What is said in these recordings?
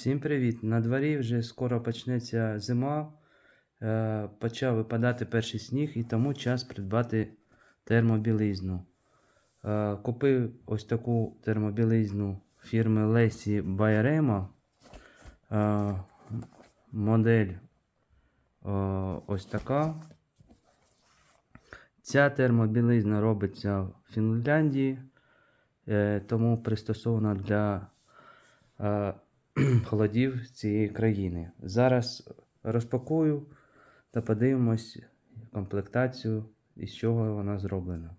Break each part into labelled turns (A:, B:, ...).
A: Всім привіт! На дворі вже скоро почнеться зима. Е, Почав випадати перший сніг і тому час придбати термобілизну. Е, Купив ось таку термобілизну фірми Лесі Байрема. Е, Модель ось така. Ця термобілизна робиться в Фінляндії, тому пристосована для холодів цієї країни. Зараз розпакую та подивимось комплектацію, із чого вона зроблена.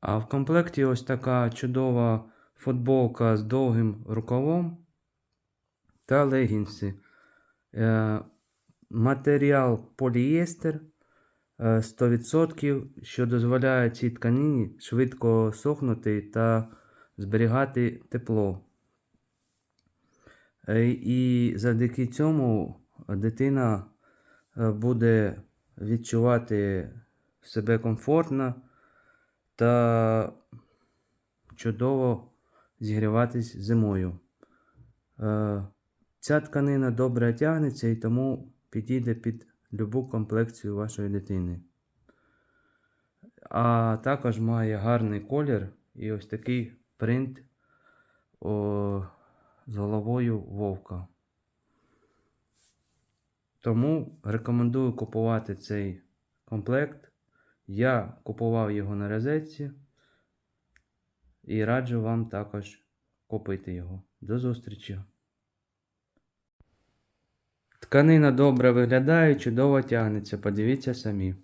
A: А в комплекті ось така чудова футболка з довгим рукавом та легінси. Е, матеріал полієстер е, 100%, що дозволяє цій тканині швидко сохнути та зберігати тепло. Е, І завдяки цьому дитина е, буде відчувати себе комфортно та чудово зігріватись зимою. Е, Ця тканина добре тягнеться і тому підійде під любу комплекцію вашої дитини. А також має гарний колір і ось такий принт о, з головою вовка. Тому рекомендую купувати цей комплект. Я купував його на розетці і раджу вам також купити його. До зустрічі! Тканина добре виглядає, чудово тягнеться, подивіться самі.